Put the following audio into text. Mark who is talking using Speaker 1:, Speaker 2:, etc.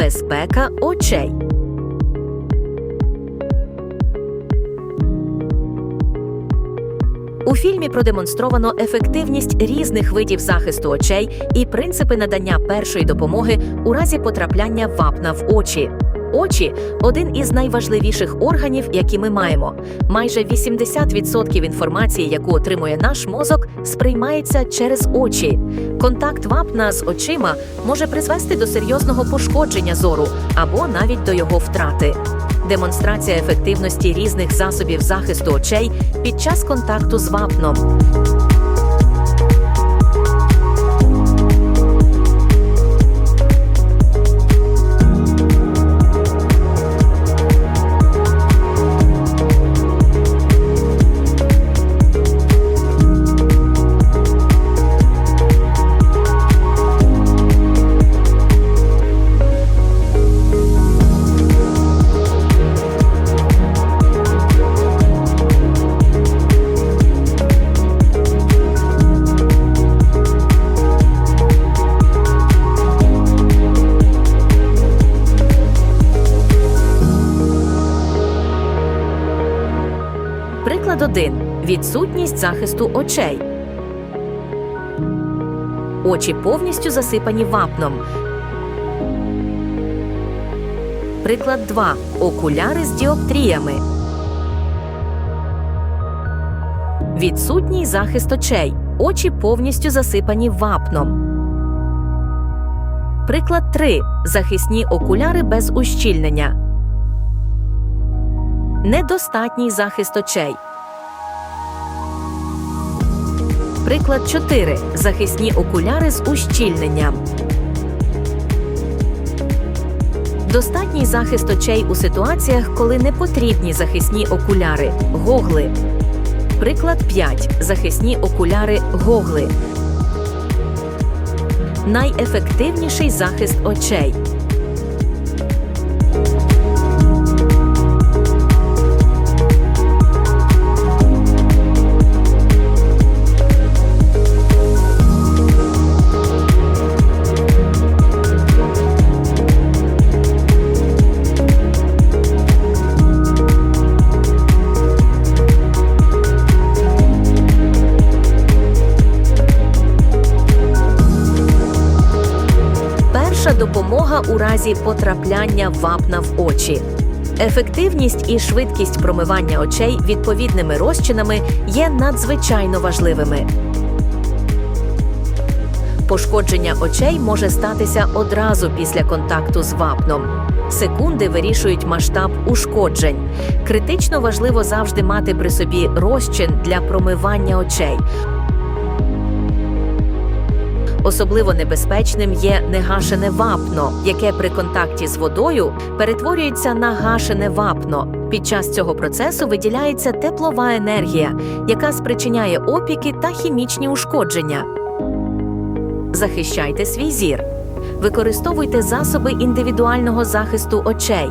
Speaker 1: Безпека очей. У фільмі продемонстровано ефективність різних видів захисту очей і принципи надання першої допомоги у разі потрапляння вапна в очі. Очі один із найважливіших органів, які ми маємо. Майже 80% інформації, яку отримує наш мозок, сприймається через очі. Контакт вапна з очима може призвести до серйозного пошкодження зору або навіть до його втрати. Демонстрація ефективності різних засобів захисту очей під час контакту з вапном. Приклад 1. Відсутність захисту очей. Очі повністю засипані вапном. Приклад 2. Окуляри з діоптріями. Відсутній захист очей. Очі повністю засипані вапном. Приклад 3. Захисні окуляри без ущільнення. Недостатній захист очей. Приклад 4. Захисні окуляри з ущільненням. Достатній захист очей у ситуаціях, коли не потрібні захисні окуляри гогли. Приклад 5. Захисні окуляри гогли. Найефективніший захист очей. Допомога у разі потрапляння вапна в очі. Ефективність і швидкість промивання очей відповідними розчинами є надзвичайно важливими. Пошкодження очей може статися одразу після контакту з вапном. Секунди вирішують масштаб ушкоджень. Критично важливо завжди мати при собі розчин для промивання очей. Особливо небезпечним є негашене вапно, яке при контакті з водою перетворюється на гашене вапно. Під час цього процесу виділяється теплова енергія, яка спричиняє опіки та хімічні ушкодження. Захищайте свій зір. Використовуйте засоби індивідуального захисту очей.